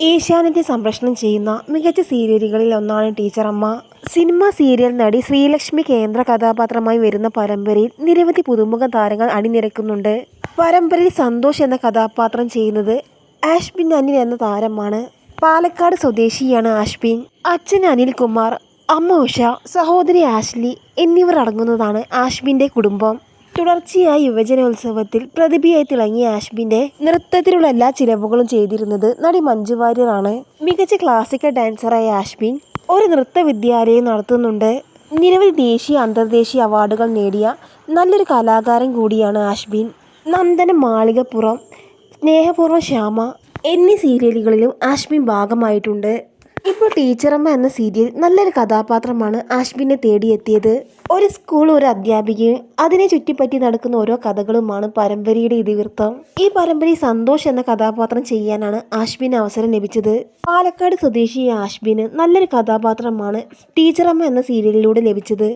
ഏഷ്യാനെറ്റ് സംപ്രേഷണം ചെയ്യുന്ന മികച്ച സീരിയലുകളിൽ ഒന്നാണ് ടീച്ചറമ്മ. സിനിമ സീരിയൽ നടി ശ്രീലക്ഷ്മി കേന്ദ്ര കഥാപാത്രമായി വരുന്ന പരമ്പരയിൽ നിരവധി പുതുമുഖ താരങ്ങൾ അണിനിരക്കുന്നുണ്ട്. പരമ്പരയിൽ സന്തോഷ് എന്ന കഥാപാത്രം ചെയ്യുന്നത് ആഷ്ബിൻ അനിൽ എന്ന താരമാണ്. പാലക്കാട് സ്വദേശിയാണ് ആഷ്ബിൻ. അച്ഛൻ അനിൽകുമാർ അമ്മ ഉഷ സഹോദരി ആഷ്ലി എന്നിവർ അടങ്ങുന്നതാണ് ആഷ്ബിന്റെ കുടുംബം. തുടർച്ചയായ യുവജനോത്സവത്തിൽ പ്രതിഭയായി തിളങ്ങിയ ആഷ്മിന്റെ നൃത്തത്തിലുള്ള എല്ലാ ചിലവുകളും ചെയ്തിരുന്നത് നടി മഞ്ജു വാര്യറാണ് മികച്ച ക്ലാസിക്കൽ ഡാൻസറായ ആഷ്മിൻ ഒരു നൃത്ത വിദ്യാലയം നടത്തുന്നുണ്ട്. നിരവധി ദേശീയ അന്തർദേശീയ അവാർഡുകൾ നേടിയ നല്ലൊരു കലാകാരൻ കൂടിയാണ് ആഷ്ബിൻ നന്ദന മാളികപ്പുറം സ്നേഹപൂർവ ശ്യാമ എന്നീ സീരിയലുകളിലും ആഷ്മിൻ ഭാഗമായിട്ടുണ്ട്. ഇപ്പോൾ ടീച്ചറമ്മ എന്ന സീരിയൽ നല്ലൊരു കഥാപാത്രമാണ് ആഷ്ബിനെ തേടിയെത്തിയത്. ഒരു സ്കൂൾ ഒരു അധ്യാപികയും അതിനെ ചുറ്റിപ്പറ്റി നടക്കുന്ന ഓരോ കഥകളുമാണ് പരമ്പരയുടെ ഇതിവൃത്തം. ഈ പരമ്പരയിൽ സന്തോഷ് എന്ന കഥാപാത്രം ചെയ്യാനാണ് ആഷ്ബിന് അവസരം ലഭിച്ചത്. പാലക്കാട് സ്വദേശിയായ ആഷ്ബിന് നല്ലൊരു കഥാപാത്രമാണ് ടീച്ചറമ്മ എന്ന സീരിയലിലൂടെ ലഭിച്ചത്.